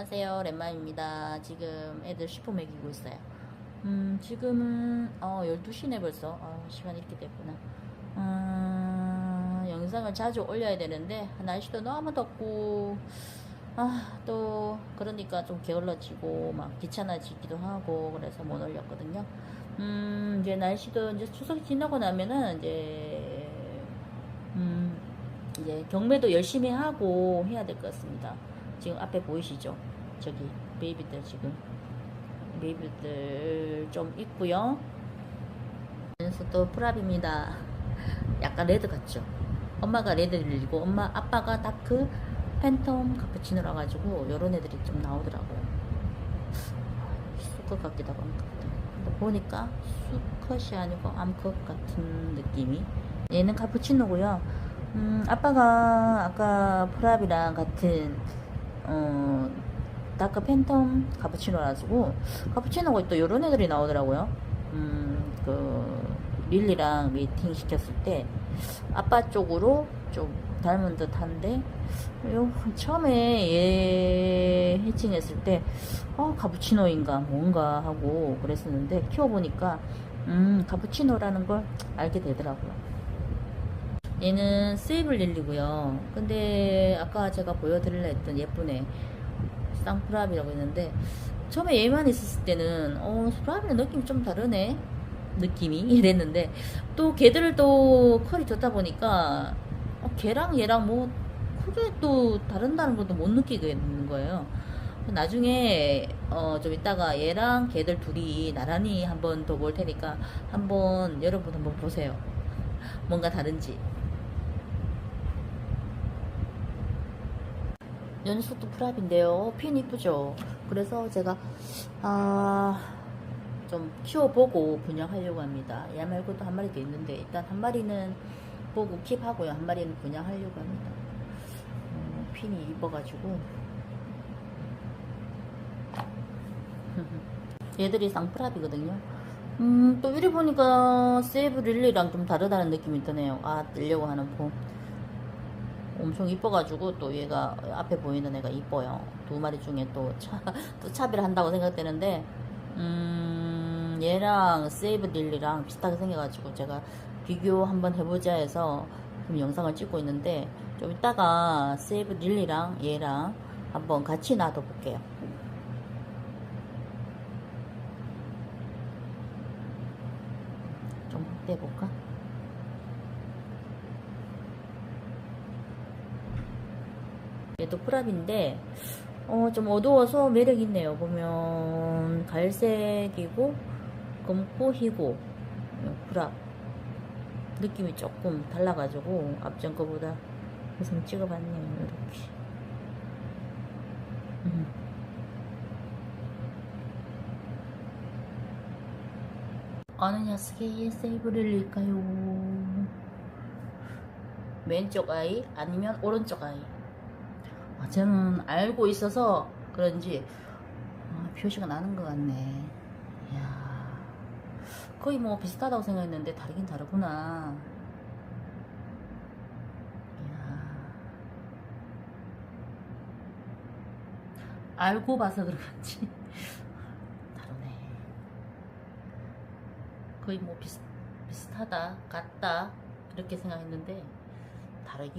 안녕하세요. 랜맘입니다. 지금 애들 슈퍼 먹이고 있어요. 음 지금은 어 12시네 벌써. 어, 시간 이렇게 됐구나. 아, 영상을 자주 올려야 되는데 날씨도 너무 덥고 아 또 그러니까 좀 게을러지고 막 귀찮아지기도 하고 그래서 못 올렸거든요. 음 이제 날씨도 이제 추석이 지나고 나면은 이제 음 이제 경매도 열심히 하고 해야 될 것 같습니다. 지금 앞에 보이시죠? 저기 베이비들 지금 베이비들 좀 있고요. 그래서 또 프랍입니다. 약간 레드 같죠? 엄마가 레드를 이고 엄마 아빠가 다크 팬텀 카푸치노라 가지고 요런 애들이 좀 나오더라고요. 수컷 같기도 하고 암컷 보니까 수컷이 아니고 암컷 같은 느낌이 얘는 카푸치노고요. 음, 아빠가 아까 프랍이랑 같은 어, 다크 팬텀 카푸치노라가지고 카푸치노가 또 요런 애들이 나오더라고요. 음, 그 릴리랑 미팅 시켰을 때 아빠 쪽으로 좀 닮은 듯한데 요 처음에 얘 해칭했을 때 어, 카푸치노인가 뭔가 하고 그랬었는데 키워보니까 음 카푸치노라는 걸 알게 되더라고요. 얘는 세이블 릴리고요. 근데 아까 제가 보여드리려 했던 예쁜 애 쌍프랍이라고 했는데 처음에 얘만 있었을 때는 어 프랍이랑 느낌이 좀 다르네 느낌이 이랬는데 또 걔들을 또 컬이 좋다 보니까 어, 걔랑 얘랑 뭐 크게 또 다른다는 것도 못 느끼겠는 거예요. 나중에 어 좀 이따가 얘랑 걔들 둘이 나란히 한번 더 볼 테니까 한번 여러분 한번 보세요. 뭔가 다른지. 연속도 프랍인데요. 핀 이쁘죠? 그래서 제가, 아, 좀 키워보고 분양하려고 합니다. 얘 말고도 한 마리 더 있는데, 일단 한 마리는 보고 킵하고요. 한 마리는 분양하려고 합니다. 어, 핀이 이뻐가지고. 얘들이 쌍프랍이거든요. 음, 또 이리 보니까 세이브 릴리랑 좀 다르다는 느낌이 드네요. 아, 뜨려고 하는 폼. 엄청 이뻐가지고 또 얘가 앞에 보이는 애가 이뻐요. 두 마리 중에 또, 차, 또 차비를 한다고 생각되는데, 음, 얘랑 세이브 릴리랑 비슷하게 생겨가지고 제가 비교 한번 해보자 해서 지금 영상을 찍고 있는데, 좀 이따가 세이브 릴리랑 얘랑 한번 같이 놔둬볼게요. 좀 떼볼까? 얘도 프랍인데 어, 좀 어두워서 매력 있네요. 보면 갈색이고 검코희고 프랍 느낌이 조금 달라가지고 앞전 거보다 우선 찍어봤네요. 이렇게. 음. 어느 녀석의 세이브릴일까요? 왼쪽 아이 아니면 오른쪽 아이? 아, 저는 알고 있어서 그런지 아, 표시가 나는 것 같네. 이야, 거의 뭐 비슷하다고 생각했는데 다르긴 다르구나. 알고 봐서 그런지 다르네. 거의 뭐 비슷, 비슷하다, 같다 이렇게 생각했는데 다르긴